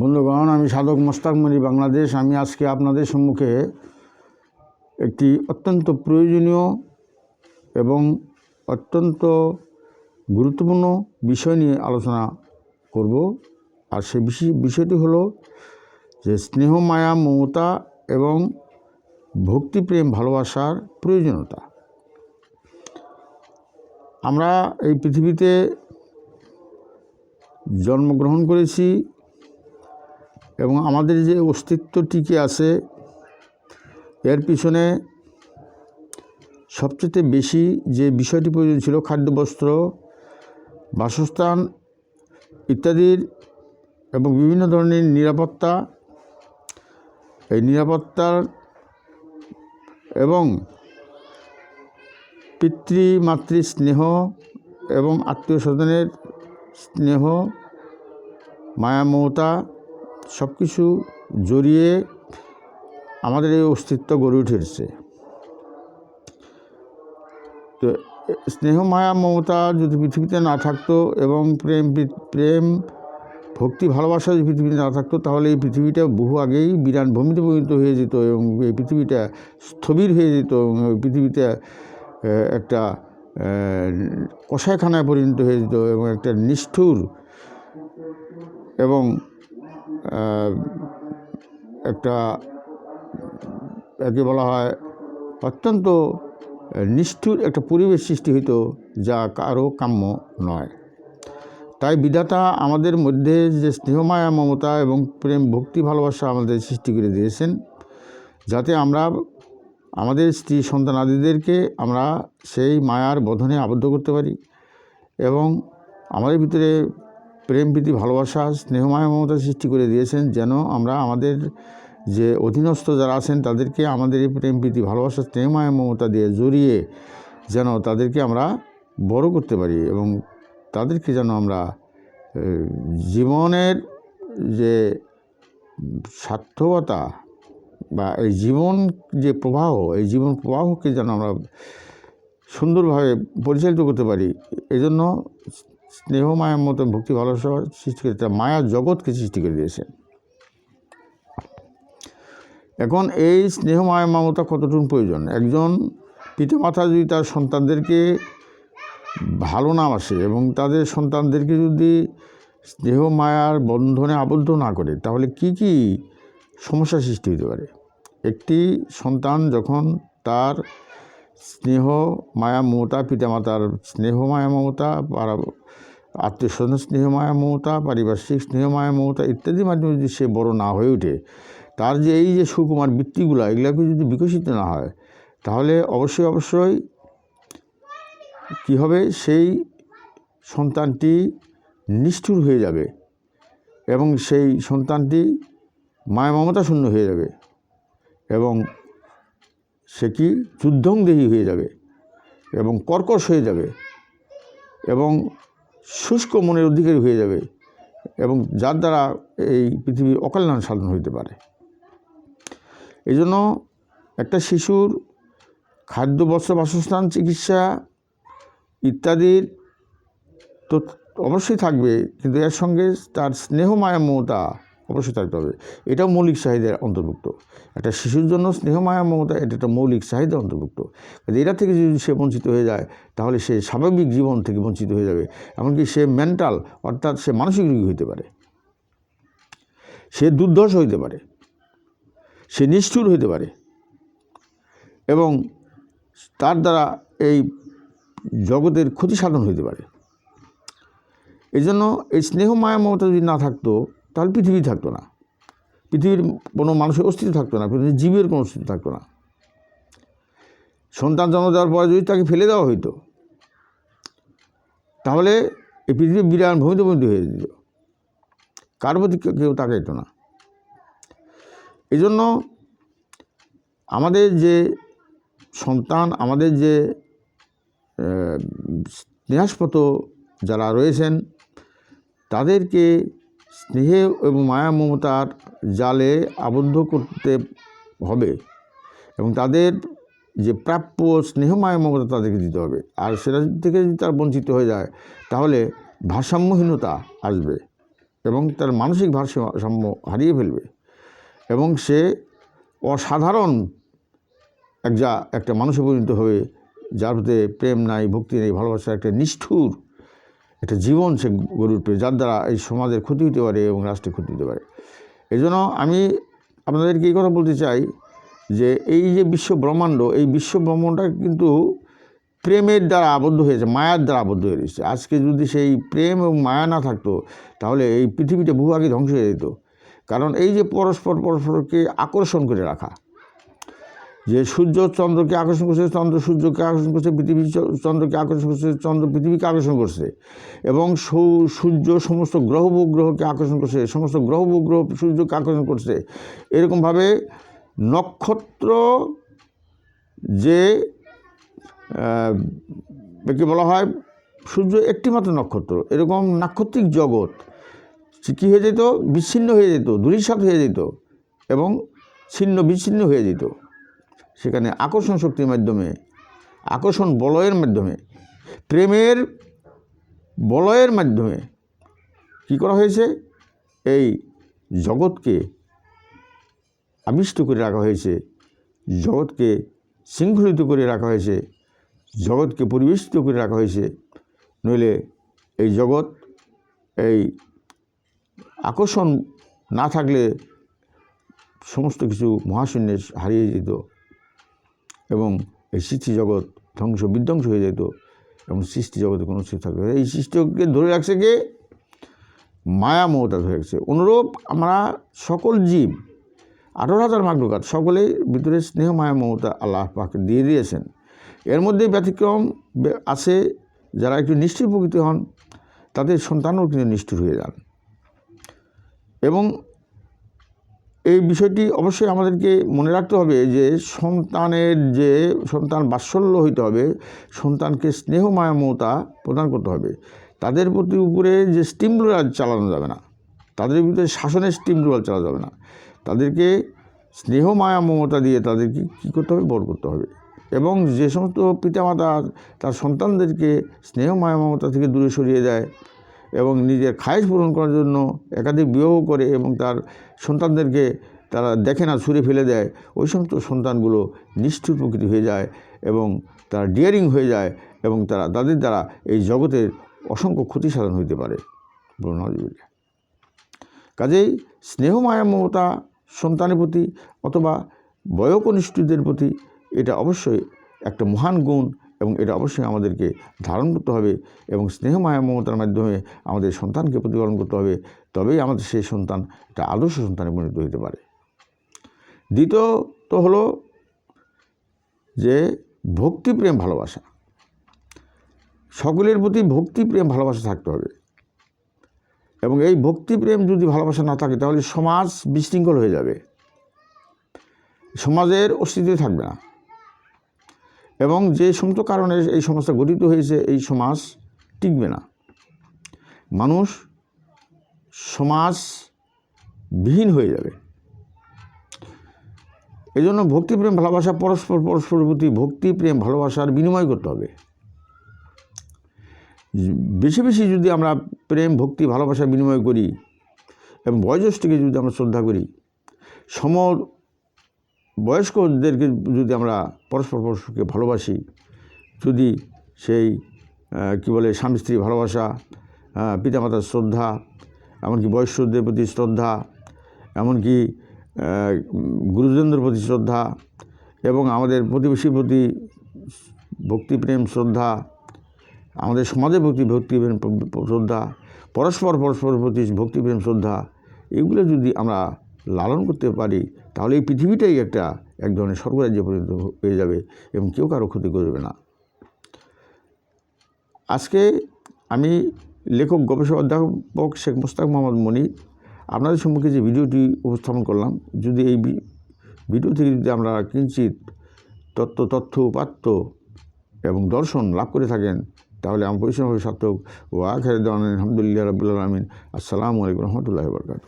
বন্ধুগণ, আমি সাধক মোস্তাক মনি, বাংলাদেশ। আমি আজকে আপনাদের সম্মুখে একটি অত্যন্ত প্রয়োজনীয় এবং অত্যন্ত গুরুত্বপূর্ণ বিষয় নিয়ে আলোচনা করব। আর সে বিষয়, বিষয়টি হলো যে স্নেহ মায়া মমতা এবং ভক্তিপ্রেম, ভালোবাসার প্রয়োজনীয়তা। আমরা এই পৃথিবীতে জন্মগ্রহণ করেছি এবং আমাদের যে অস্তিত্ব টিকে আছে, এর পিছনে সবচেয়ে বেশি যে বিষয়টি প্রয়োজন ছিল খাদ্য, বস্ত্র, বাসস্থান ইত্যাদির এবং বিভিন্ন ধরনের নিরাপত্তা, এই নিরাপত্তার এবং পিতৃ, মাতৃ স্নেহ এবং আত্মীয় স্বজনের স্নেহ, মায়া, মমতা সব কিছু জড়িয়ে আমাদের এই অস্তিত্ব গড়ে উঠেছে। তো স্নেহ, মায়া, মমতা যদি পৃথিবীতে না থাকতো এবং প্রেম প্রেম, ভক্তি, ভালোবাসা যদি পৃথিবীতে না থাকতো, তাহলে এই পৃথিবীটা বহু আগেই বিরান ভূমিতে পরিণত হয়ে যেত এবং এই পৃথিবীটা স্থবির হয়ে যেত এবং পৃথিবীতে একটা কষায়খানায় পরিণত হয়ে যেত এবং একটা নিষ্ঠুর এবং একটা, একে বলা হয় অত্যন্ত নিষ্ঠুর একটা পরিবেশ সৃষ্টি হইতো যা কারও কাম্য নয়। তাই বিধাতা আমাদের মধ্যে যে স্নেহমায়া, মমতা এবং প্রেম, ভক্তি, ভালোবাসা আমাদের সৃষ্টি করে দিয়েছেন, যাতে আমরা আমাদের স্ত্রী সন্তানাদিদেরকে আমরা সেই মায়ার বধনে আবদ্ধ করতে পারি এবং আমাদের ভিতরে প্রেম প্রীতি, ভালোবাসা, স্নেহমায়া মমতা সৃষ্টি করে দিয়েছেন যেন আমরা আমাদের যে অধীনস্থ যারা আছেন তাদেরকে আমাদের এই প্রেম প্রীতি, ভালোবাসা, স্নেহমায়া মমতা দিয়ে জড়িয়ে যেন তাদেরকে আমরা বড় করতে পারি এবং তাদেরকে যেন আমরা জীবনের যে সার্থকতা বা এই জীবন যে প্রবাহ, এই জীবন প্রবাহকে যেন আমরা সুন্দরভাবে পরিচালিত করতে পারি এই জন্য স্নেহ মায়ার মতো ভক্তি, ভালোবাসা সৃষ্টি করে তার মায়ার জগৎকে সৃষ্টি করে দিয়েছে। এখন এই স্নেহ মায়া মমতা কতটুকু প্রয়োজন? একজন পিতামাতা যদি তার সন্তানদেরকে ভালো না আসে এবং তাদের সন্তানদেরকে যদি স্নেহ মায়ার বন্ধনে আবদ্ধ না করে, তাহলে কি কি সমস্যা সৃষ্টি হতে পারে? একটি সন্তান যখন তার স্নেহ মায়া মমতা, পিতামাতার স্নেহ মায়া মমতা, পারা- আত্মীয় স্বজন স্নেহ মায়া মমতা পারিপার্শ্বিক স্নেহ মায়া মমতা ইত্যাদির মাধ্যমে যদি সে বড় না হয়ে ওঠে, তার যে এই যে সুকুমার বৃত্তিগুলো, এগুলোকে যদি বিকশিত না হয়, তাহলে অবশ্যই অবশ্যই কী হবে? সেই সন্তানটি নিষ্ঠুর হয়ে যাবে এবং সেই সন্তানটি মায়া মমতা শূন্য হয়ে যাবে এবং সে কি যুদ্ধংদেহী হয়ে যাবে এবং কর্কশ হয়ে যাবে এবং শুষ্ক মনের অধিকারী হয়ে যাবে এবং যার দ্বারা এই পৃথিবীর অকল্যাণ সাধন হইতে পারে। এই জন্য একটা শিশুর খাদ্য, বস্ত্র, বাসস্থান, চিকিৎসা ইত্যাদির তো অবশ্যই থাকবে, কিন্তু এর সঙ্গে তার স্নেহ মায়া মমতা অবশ্যই থাকতে হবে এটাও মৌলিক চাহিদার অন্তর্ভুক্ত। একটা শিশুর জন্য স্নেহ মায়া মমতা, এটা একটা মৌলিক চাহিদা অন্তর্ভুক্ত। এটা থেকে যদি সে বঞ্চিত হয়ে যায়, তাহলে সে স্বাভাবিক জীবন থেকে বঞ্চিত হয়ে যাবে। এমনকি সে মেন্টাল অর্থাৎ সে মানসিক রোগী হইতে পারে। সে দুর্ধর্ষ হইতে পারে। সে নিষ্ঠুর হইতে পারে। এবং তার দ্বারা এই জগতের ক্ষতি সাধন হইতে পারে। এই জন্য এই স্নেহ মায়া মমতা যদি না থাকতো তাহলে পৃথিবী থাকতো না। পৃথিবীর কোনো মানুষের অস্তিত্ব থাকতো না, পৃথিবীর জীবের কোনো অস্তিত্ব থাকতো না। সন্তান জন্ম দেওয়ার পরে যদি তাকে ফেলে দেওয়া হইতো, তাহলে এই পৃথিবী বিরান ভূমিতে পরিণত হয়ে যেত। কার প্রতি কেউ- তাকাইতো না। এই জন্য আমাদের যে সন্তান, আমাদের যে স্নেহাস্পত যারা রয়েছেন, তাদেরকে স্নেহে এবং মায়া মমতার জালে আবদ্ধ করতে হবে এবং তাদের যে প্রাপ্য স্নেহ মায়া মমতা তাদেরকে দিতে হবে। আর সেটা থেকে যদি তার বঞ্চিত হয়ে যায়, তাহলে ভারসাম্যহীনতা আসবে এবং তার মানসিক ভারসাম্য হারিয়ে ফেলবে এবং সে অসাধারণ এক যা একটা মানুষে পরিণত হবে, যার প্রতি প্রেম নাই, ভক্তি নেই, ভালোবাসার একটা নিষ্ঠুর একটা জীবন সে গড়ে উঠবে, যার দ্বারা এই সমাজের ক্ষতি হতে পারে এবং রাষ্ট্রের ক্ষতি হতে পারে। এই জন্য আমি আপনাদেরকে এই কথা বলতে চাই যে এই যে বিশ্ব ব্রহ্মাণ্ড, এই বিশ্ব ব্রহ্মাণ্ডটা কিন্তু প্রেমের দ্বারা আবদ্ধ হয়েছে, মায়ার দ্বারা আবদ্ধ হয়ে রয়েছে। আজকে যদি সেই প্রেম এবং মায়া না থাকতো, তাহলে এই পৃথিবীটা বহু আগে ধ্বংস হয়ে যেত। কারণ এই যে পরস্পর পরস্পরকে আকর্ষণ করে রাখা যে সূর্য চন্দ্রকে আকর্ষণ করছে, চন্দ্র সূর্যকে আকর্ষণ করছে, পৃথিবী চন্দ্রকে আকর্ষণ করছে, চন্দ্র পৃথিবীকে আকর্ষণ করছে। এবং সৌ- সূর্য সমস্ত গ্রহ উপগ্রহকে আকর্ষণ করছে, সমস্ত গ্রহ উপগ্রহ সূর্যকে আকর্ষণ করছে। এরকমভাবে নক্ষত্র যে একে বলা হয় সূর্য একটিমাত্র নক্ষত্র। এরকম নাক্ষত্রিক জগৎ কী হয়ে যেত? বিচ্ছিন্ন হয়ে যেত, ধূলিসাৎ হয়ে যেত এবং ছিন্ন বিচ্ছিন্ন হয়ে যেত। সেখানে আকর্ষণ শক্তির মাধ্যমে, আকর্ষণ বলয়ের মাধ্যমে, প্রেমের বলয়ের মাধ্যমে কি করা হয়েছে? এই জগৎকে আবিষ্ট করে রাখা হয়েছে, জগৎকে শৃঙ্খলিত করে রাখা হয়েছে, জগৎকে পরিবেশিত করে রাখা হয়েছে। নইলে এই জগৎ, এই আকর্ষণ না থাকলে সমস্ত কিছু মহাশূন্যে হারিয়ে যেত। এবং এই সৃষ্টি জগৎ ধ্বংস, বিধ্বংস হয়ে যেত এবং সৃষ্টি জগতে কোনো থাকবে না। এই সৃষ্টিকে ধরে রাখছে কে? মায়া মমতা ধরে রাখছে। অনুরূপ আমরা সকল জীব, আঠারো হাজার মাগলুকাত সকলেই ভিতরে স্নেহ, মায়া, মমতা আল্লাহ পাকে দিয়ে দিয়েছেন। এর মধ্যে ব্যতিক্রম আছে যারা একটু নিষ্ঠুর প্রকৃতি হন, তাদের সন্তানও কিন্তু নিষ্ঠুর হয়ে যান। এবং এই বিষয়টি অবশ্যই আমাদেরকে মনে রাখতে হবে যে সন্তানের যে, সন্তান বাৎসল্য হইতে হবে, সন্তানকে স্নেহ মায়া মমতা প্রদান করতে হবে। তাদের প্রতি উপরে যে স্টিম রোলার চালানো যাবে না, তাদের ভিতরে শাসনের স্টিম রোলার চালানো যাবে না। তাদেরকে স্নেহ মায়া মমতা দিয়ে তাদেরকে কী করতে হবে? বড় করতে হবে। এবং যে সমস্ত পিতামাতা, তার সন্তানদেরকে স্নেহ মায়া মমতা থেকে দূরে সরিয়ে দেয় এবং নিজের খায়েশ পূরণ করার জন্য একাধিক বিবাহ করে এবং তার সন্তানদেরকে তারা দেখে না, ছুঁড়ে ফেলে দেয়। ওই সমস্ত সন্তানগুলো নিষ্ঠুর প্রকৃতি হয়ে যায় এবং তারা ডিয়ারিং হয়ে যায় এবং তারা, তাদের দ্বারা এই জগতের অসংখ্য ক্ষতি সাধন হইতে পারে। কাজেই স্নেহ মায়া মমতা সন্তানের প্রতি অথবা বয়কনিষ্ঠদের প্রতি এটা অবশ্যই একটা মহান গুণ এবং এটা অবশ্যই আমাদেরকে ধারণ করতে হবে এবং স্নেহ মায়া মমতার মাধ্যমে আমাদের সন্তানকে প্রতিপালন করতে হবে, তবেই আমাদের সেই সন্তান একটা আদর্শ সন্তানে পরিণত হতে পারে। দ্বিতীয়ত হলো যে ভক্তিপ্রেম ভালোবাসা। সকলের প্রতি ভক্তিপ্রেম ভালোবাসা থাকতে হবে। এবং এই ভক্তিপ্রেম যদি ভালোবাসা না থাকে, তাহলে সমাজ বিশৃঙ্খল হয়ে যাবে। সমাজের অস্তিত্ব থাকবে না। এবং যে সমস্ত কারণে এই সমাজটা গঠিত হয়েছে, এই সমাজ টিকবে না। মানুষ, সমাজ বিহীন হয়ে যাবে। এই জন্য ভক্তিপ্রেম, ভালোবাসা, পরস্পর, পরস্পরের প্রতি ভক্তিপ্রেম, ভালোবাসার বিনিময় করতে হবে। বেশি বেশি যদি আমরা প্রেম, ভক্তি ভালোবাসা বিনিময় করি এবং বয়োজ্যেষ্ঠকে যদি আমরা শ্রদ্ধা করি সম বয়স্কদেরকে যদি আমরা পরস্পর পরস্পরকে ভালোবাসি, যদি সেই কী বলে, স্বামী স্ত্রী ভালোবাসা পিতামাতার শ্রদ্ধা, এমনকি বয়স্কদের প্রতি শ্রদ্ধা, এমনকি গুরুজনদের প্রতি শ্রদ্ধা এবং আমাদের প্রতিবেশীর প্রতি ভক্তিপ্রেম, শ্রদ্ধা, আমাদের সমাজের প্রতি ভক্তিপ্রেম, শ্রদ্ধা, পরস্পর পরস্পরের প্রতি ভক্তিপ্রেম, শ্রদ্ধা, এগুলো যদি আমরা লালন করতে পারি, তাহলে এই পৃথিবীটাই একটা এক ধরনের স্বর্গরাজ্যে পরিণত হয়ে যাবে এবং কেউ কারও ক্ষতি করবে না। আজকে আমি লেখক, গবেষক, অধ্যাপক শেখ মোস্তাক মোহাম্মদ মনি আপনাদের সম্মুখে যে ভিডিওটি উপস্থাপন করলাম, যদি এই ভিডিও থেকে যদি আমরা কিঞ্চিত তত্ত্ব, তথ্য, উপাত্ত এবং দর্শন লাভ করে থাকেন, তাহলে আমার পরিশ্রম হবে সার্থক। ও আখের দেওয়ান আলহামদুলিল্লাহ রবিল আলমিন। আসসালামু আলাইকুম রহমতুল্লাহ বরকাত